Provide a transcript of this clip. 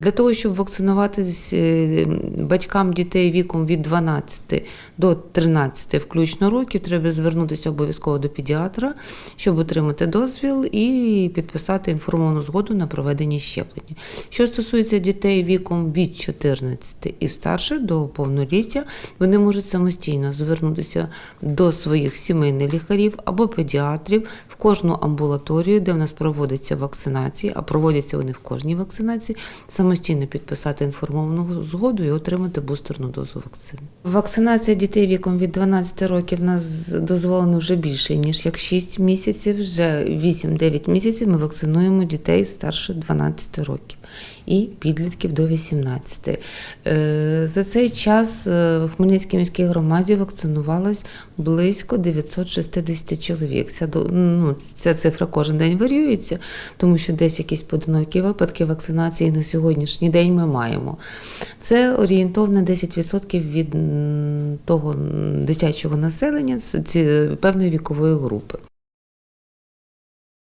Для того, щоб вакцинуватись е, батькам дітей віком від 12 до 13 включно років, треба звернутися обов'язково до педіатра, щоб отримати дозвіл і підписати інформовану згоду на проведення щеплення. Що стосується дітей віком від 14 і старше до повноліття, вони можуть самостійно звернутися до своїх сімейних лікарів або педіатрів в кожну амбулаторію, де в нас проводиться вакцинація, а проводяться вони в кожній вакцинації, самостійно підписати інформовану згоду і отримати бустерну дозу вакцини. Вакцинація дітей віком від 12 років нас дозволено вже більше ніж як 6 місяців. Вже 8-9 місяців ми вакцинуємо дітей старше 12 років і підлітків до 18. Е, За цей час е, в Хмельницькій міській громаді вакцинувалось близько 960 чоловік. Ця, ну, ця цифра кожен день варіюється, тому що десь якісь поодинокі випадки вакцинації на сьогоднішній день ми маємо. Це орієнтовно 10% від того дитячого населення певної вікової групи.